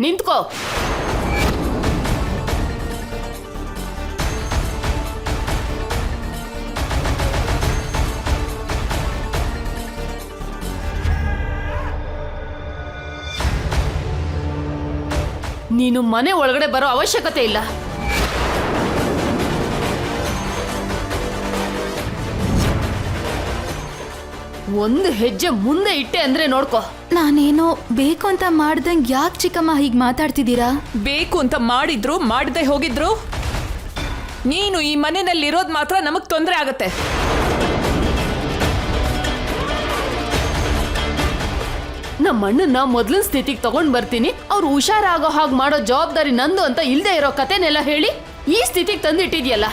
ನಿಂತ್ಕೋ. ನೀನು ಮನೆ ಒಳಗಡೆ ಬರೋ ಅವಶ್ಯಕತೆ ಇಲ್ಲ. ಒಂದು ಹೆಜ್ಜೆ ಮುಂದೆ ಇಟ್ಟೆ ಅಂದ್ರೆ ನೋಡ್ಕೋ. ನಾನೇನೋ ಬೇಕು ಅಂತ ಮಾಡ್ದಂಗ್ ಯಾಕೆ ಚಿಕ್ಕಮ್ಮ ಹೀಗೆ ಮಾತಾಡ್ತಿದ್ದೀರಾ? ಬೇಕು ಅಂತ ಮಾಡಿದ್ರು ಮಾಡದೆ ಹೋಗಿದ್ರು? ನೀನು ಈ ಮನೆಯಲ್ಲಿರೋದು ಮಾತ್ರ ನಮಗ್ ತೊಂದರೆ ಆಗತ್ತೆ. ನಮ್ಮ ಅಣ್ಣನ ಮೊದ್ಲಿನ ಸ್ಥಿತಿಗೆ ತಗೊಂಡ್ ಬರ್ತೀನಿ. ಅವ್ರು ಹುಷಾರಾಗೋ ಹಾಗೆ ಮಾಡೋ ಜವಾಬ್ದಾರಿ ನಂದು ಅಂತ ಇಲ್ದೇ ಇರೋ ಕತೆನೆಲ್ಲ ಹೇಳಿ ಈ ಸ್ಥಿತಿಗೆ ತಂದಿಟ್ಟಿದ್ಯಲ್ಲ.